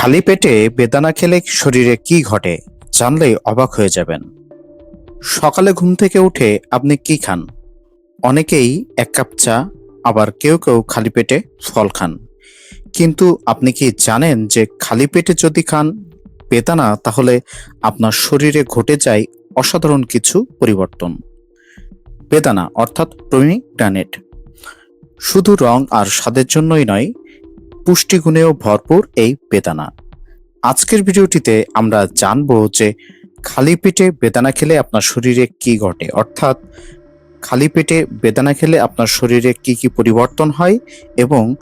খালি পেটে বেদানা খেলে শরীরে কি ঘটে জানলে অবাক হয়ে যাবেন। সকালে ঘুম থেকে উঠে আপনি কি খান? অনেকেই এক কাপ চা, আবার কেউ কেউ খালি পেটে ফল খান। কিন্তু আপনি কি জানেন যে খালি পেটে যদি খান, বেদানা তাহলে আপনার শরীরে ঘটে যায় অসাধারণ কিছু পরিবর্তন। বেদানা অর্থাৎ প্রমিগ্রানেট। শুধু রং আর স্বাদের জন্যই নয় পুষ্টিগুণেও ভরপুর এই বেদানা। আজকের ভিডিওটিতে আমরা জানব যে খালি পেটে বেদানা খেলে আপনার শরীরে কি ঘটে? অর্থাৎ খালি পেটে বেদানা খেলে আপনার শরীরে কি কি পরিবর্তন হয় এবং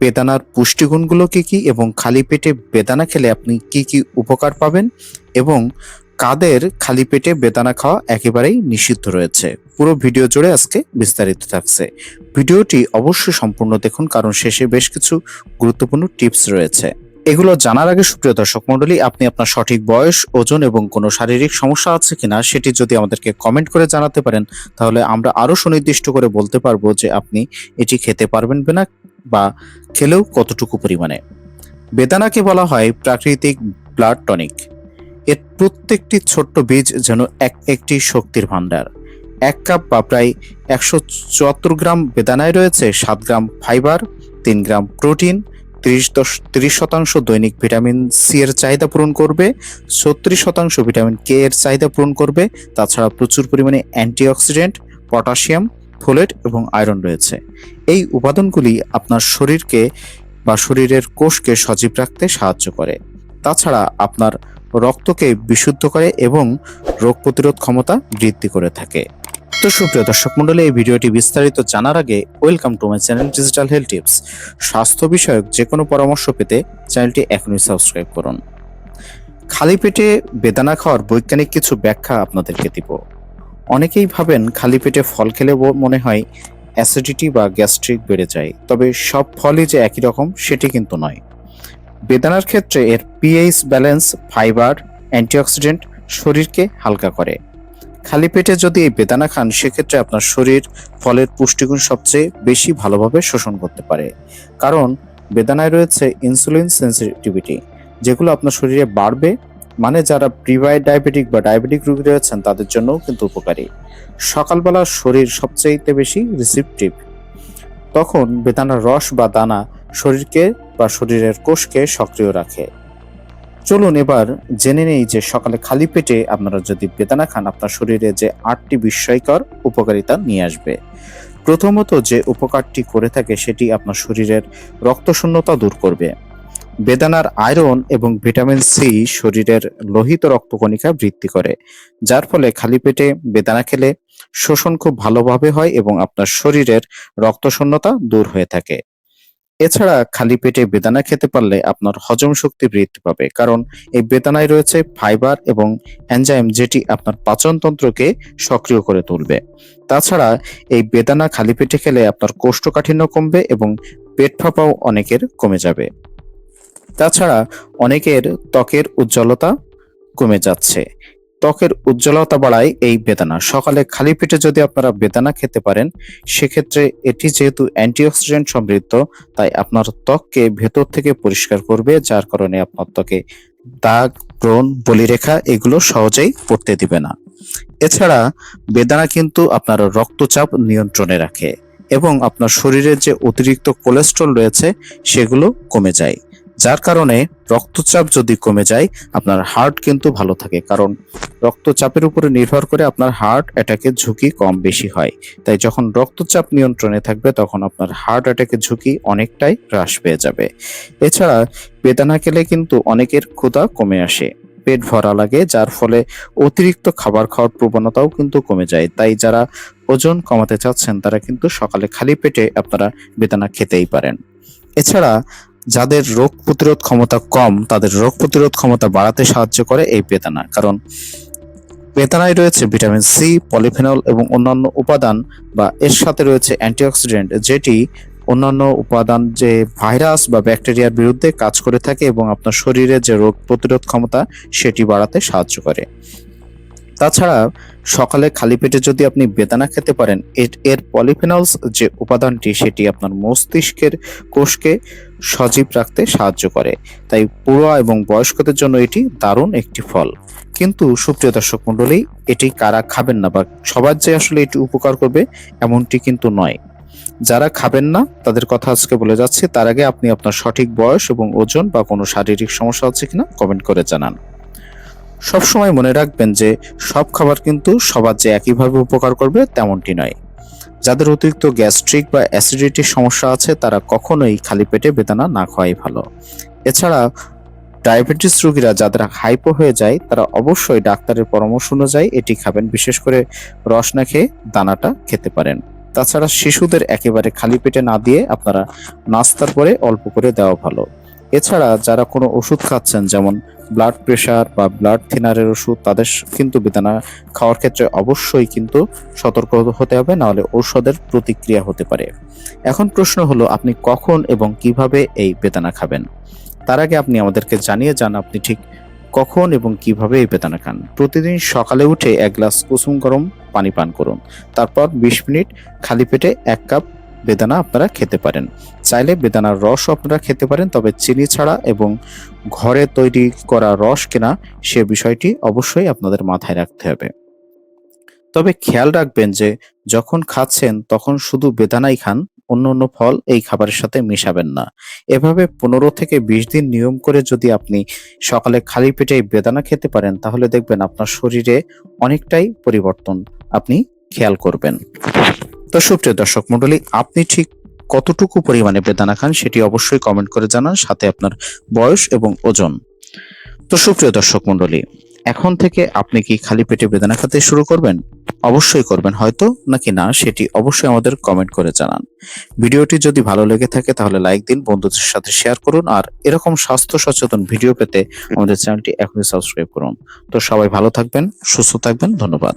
বেদানার পুষ্টিগুণগুলো কি কি এবং খালি পেটে বেদানা খেলে আপনি কি কি উপকার পাবেন এবং কাদের খালি পেটে বেদানা খাওয়া একেবারেই নিষিদ্ধ রয়েছে? পুরো ভিডিও জুড়ে আজকে বিস্তারিত থাকছে। ভিডিওটি অবশ্যই সম্পূর্ণ দেখুন, কারণ শেষে বেশ কিছু গুরুত্বপূর্ণ টিপস রয়েছে। এগুলো জানার আগে সুপ্রিয় দর্শক মণ্ডলী, আপনি আপনার সঠিক বয়স, ওজন এবং কোনো শারীরিক সমস্যা আছে কিনা সেটি যদি আমাদেরকে কমেন্ট করে জানাতে পারেন, তাহলে আমরা আরও সুনির্দিষ্ট করে বলতে পারব যে আপনি এটি খেতে পারবেন কিনা বা খেলেও কতটুকু পরিমাণে। বেদানাকে বলা হয় প্রাকৃতিক ব্লাড টনিক। এর প্রত্যেকটি ছোট্ট বীজ যেন এক একটি শক্তির ভাণ্ডার। এক কাপ বা প্রায় একশো চুয়াত্তর গ্রাম বেদানায় রয়েছে সাত গ্রাম ফাইবার, তিন গ্রাম প্রোটিন, তিরিশ দশ, তিরিশ শতাংশ দৈনিক ভিটামিন সি এর চাহিদা পূরণ করবে, ছত্রিশ শতাংশ ভিটামিন কে এর চাহিদা পূরণ করবে। তাছাড়া প্রচুর পরিমাণে অ্যান্টিঅক্সিডেন্ট, পটাশিয়াম, ফোলেট এবং আয়রন রয়েছে। এই উপাদানগুলি আপনার শরীরকে বা শরীরের কোষকে সজীব রাখতে সাহায্য করে। তাছাড়া আপনার রক্তকে বিশুদ্ধ করে এবং রোগ প্রতিরোধ ক্ষমতা বৃদ্ধি করে থাকে। তো সুপ্রিয় দর্শক মন্ডলী এই ভিডিওটি বিস্তারিত জানার আগে welcome to my channel digital health tips স্বাস্থ্য বিষয়ক যে কোনো পরামর্শ পেতে চ্যানেলটি এখনই সাবস্ক্রাইব করুন। খালি পেটে বেদানা খাওয়ার বৈজ্ঞানিক কিছু ব্যাখ্যা আপনাদেরকে দিব। অনেকেই ভাবেন খালি পেটে ফল খেলে মনে হয় অ্যাসিডিটি বা গ্যাস্ট্রিক বেড়ে যায়, তবে সব ফলই যে একই রকম, সেটি কিন্তু নয়। বেদানার ক্ষেত্রে এর পিএইচ ব্যালেন্স ফাইবার অ্যান্টিঅক্সিডেন্ট শরীরকে হালকা করে। খালি পেটে যদি এই বেদানা খান, সেক্ষেত্রে আপনার শরীর ফলের পুষ্টিগুণ সবচেয়ে বেশি ভালোভাবে শোষণ করতে পারে। কারণ বেদানায় রয়েছে ইনসুলিন সেন্সিটিভিটি যেগুলো আপনার শরীরে বাড়বে মানে যারা প্রিভাইড ডায়াবেটিক বা ডায়াবেটিক রোগী রয়েছেন তাদের জন্যও কিন্তু উপকারী। সকালবেলা শরীর সবচেয়ে বেশি রিসিপটিভ তখন বেদানার রস বা দানা শরীরকে বা শরীরের কোষকে সক্রিয় রাখে। চলুন এবার জেনে নেই যে সকালে খালি পেটে আপনারা যদি বেদানা খান, আপনার শরীরে যে আটটি বিস্ময়কর উপকারিতা নিয়ে আসবে। প্রথমত যে উপকারটি করে থাকে সেটি আপনার শরীরের রক্তশূন্যতা দূর করবে। বেদানার আয়রন এবং ভিটামিন সি শরীরের লোহিত রক্তকণিকা বৃদ্ধি করে, যার ফলে খালি পেটে বেদানা খেলে শোষণ খুব ভালোভাবে হয় এবং আপনার শরীরের রক্তশূন্যতা দূর হয়ে থাকে। এছাড়া খালি পেটে বেদানা খেতে পারলে আপনার হজম শক্তি বৃদ্ধি পাবে। কারণ এই বেদানায় রয়েছে ফাইবার এবং এনজাইম যেটি আপনার পাচনতন্ত্রকে সক্রিয় করে তুলবে। তাছাড়া এই বেদানা খালি পেটে খেলে আপনার কোষ্ঠকাঠিন্য কমবে এবং পেট ফাঁপাও অনেকের কমে যাবে। তাছাড়া অনেকের ত্বকের উজ্জ্বলতা কমে যাচ্ছে। ত্বকের উজ্জ্বলতা বাড়ায় এই বেদানা। সকালে খালি পেটে যদি আপনারা বেদানা খেতে পারেন, সেক্ষেত্রে এটি যেহেতু অ্যান্টিঅক্সিডেন্ট সমৃদ্ধ, তাই আপনার ত্বককে ভেতর থেকে পরিষ্কার করবে, যার কারণে আপনার ত্বকে দাগ, ব্রণ, বলিরেখা এগুলো সহজেই পড়তে দিবে না। এছাড়া বেদানা কিন্তু আপনার রক্তচাপ নিয়ন্ত্রণে রাখে এবং আপনার শরীরে যে অতিরিক্ত কোলেস্ট্রল রয়েছে, সেগুলো কমে যায়। যার কারণে রক্তচাপ যদি কমে যায়, আপনার হার্ট কিন্তু ভালো থাকে। কারণ রক্তচাপের উপরে নির্ভর করে আপনার হার্ট অ্যাটাকের ঝুঁকি কম বেশি হয়। তাই যখন রক্তচাপ নিয়ন্ত্রণে থাকবে, তখন আপনার হার্ট অ্যাটাকের ঝুঁকি অনেকটাই হ্রাস পেয়ে যাবে। এছাড়া বেদানা খেলে কিন্তু অনেকের ক্ষুধা কমে আসে। পেট ভরা লাগে, যার ফলে অতিরিক্ত খাবার খাওয়ার প্রবণতাও কিন্তু কমে যায়। তাই যারা ওজন কমাতে চাচ্ছেন, তারা কিন্তু সকালে খালি পেটে আপনারা বেদানা খেতেই পারেন। এছাড়া যাদের রোগ প্রতিরোধ ক্ষমতা কম, তাদের রোগ প্রতিরোধ ক্ষমতা বাড়াতে সাহায্য করে এই বেদানা। কারণ বেদানায় রয়েছে ভিটামিন সি, পলিফেনল এবং অন্যান্য উপাদান বা এর সাথে রয়েছে অ্যান্টিঅক্সিডেন্ট, যেটি অন্যান্য উপাদান যে ভাইরাস বা ব্যাকটেরিয়ার বিরুদ্ধে কাজ করে থাকে এবং আপনার শরীরে যে রোগ প্রতিরোধ ক্ষমতা, সেটি বাড়াতে সাহায্য করে। তাছাড়া সকালে খালি পেটে যদি আপনি বেদানা খেতে পারেন এর- পলিফেনলস যে উপাদানটি, সেটি আপনার মস্তিষ্কের কোষকে সজীব রাখতে সাহায্য করে। তাই পুরো এবং বয়স্কদের জন্য এটি দারুণ একটি ফল। কিন্তু সুপ্রিয় দর্শক মণ্ডলী, এটি কারা খাবেন না বা সবার যে আসলে এটি উপকার করবে, এমনটি কিন্তু নয়। যারা খাবেন না, তাদের কথা আজকে বলে যাচ্ছি, তার আগে আপনি আপনার সঠিক বয়স এবং ওজন বা কোনো শারীরিক সমস্যা আছে কিনা কমেন্ট করে জানান। সবসময় মনে রাখবেন যে, সব খাবার কিন্তু সবার যে একইভাবে উপকার করবে তেমনটি নয়। যাদের অতিরিক্ত গ্যাস্ট্রিক বা অ্যাসিডিটির সমস্যা আছে, তারা কখনোই খালি পেটে বেদানা না খাওয়াই ভালো। এছাড়া, ডায়াবেটিস রোগীরা যাদের হাইপো হয়ে যায়, তারা অবশ্যই ডাক্তারের পরামর্শ অনুযায়ী এটি খাবেন। বিশেষ করে রস না খেয়ে দানাটা খেতে পারেন। তাছাড়া শিশুদের একেবারে খালি পেটে না দিয়ে আপনারা নাস্তার পরে অল্প করে দেওয়া ভালো। এছাড়া যারা কোনো ওষুধ খাচ্ছেন, যেমন ব্লাড প্রেশার বা ব্লাড থিনারের ওষুধ তাদের কিন্তু বেদানা খাওয়ার ক্ষেত্রে অবশ্যই কিন্তু সতর্ক হতে হবে, নাহলে ঔষধের প্রতিক্রিয়া হতে পারে। এখন প্রশ্ন হলো, আপনি কখন এবং কীভাবে এই বেদানা খাবেন? তার আগে আপনি আমাদেরকে জানিয়ে যান, আপনি ঠিক কখন এবং কীভাবে এই বেদানা খান। প্রতিদিন সকালে উঠে এক গ্লাস কুসুম গরম পানি পান করুন। তারপর বিশ মিনিট খালি পেটে এক কাপ বেদানা আপনারা খেতে পারেন। চাইলে বেদানার রস আপনারা খেতে পারেন, তবে চিনি ছাড়া এবং ঘরে তৈরি করা রস কেনা সে বিষয়টি অবশ্যই আপনাদের মাথায় রাখতে হবে। তবে খেয়াল রাখবেন যে, যখন খাচ্ছেন তখন শুধু বেদানাই খান, অন্য অন্য ফল এই খাবারের সাথে মেশাবেন না। এভাবে পনেরো থেকে বিশ দিন নিয়ম করে যদি আপনি সকালে খালি পেটে বেদানা খেতে পারেন, তাহলে দেখবেন আপনার শরীরে অনেকটাই পরিবর্তন আপনি খেয়াল করবেন। তো সুপ্রিয় দর্শক মণ্ডলী, আপনি ঠিক কতটুকু পরিমাণে বেদানা খান সেটি অবশ্যই কমেন্ট করে জানান, সাথে আপনার বয়স এবং ওজন। তো সুপ্রিয় দর্শক মণ্ডলী, এখন থেকে আপনি কি খালি পেটে বেদানা খেতে শুরু করবেন? অবশ্যই করবেন হয়তো, নাকি না সেটি অবশ্যই আমাদের কমেন্ট করে জানান। ভিডিওটি যদি ভালো লেগে থাকে তাহলে লাইক দিন, বন্ধুদের সাথে শেয়ার করুন, আর এরকম স্বাস্থ্য সচেতন ভিডিও পেতে আমাদের চ্যানেলটি এখনই সাবস্ক্রাইব করুন। তো সবাই ভালো থাকবেন, সুস্থ থাকবেন, ধন্যবাদ।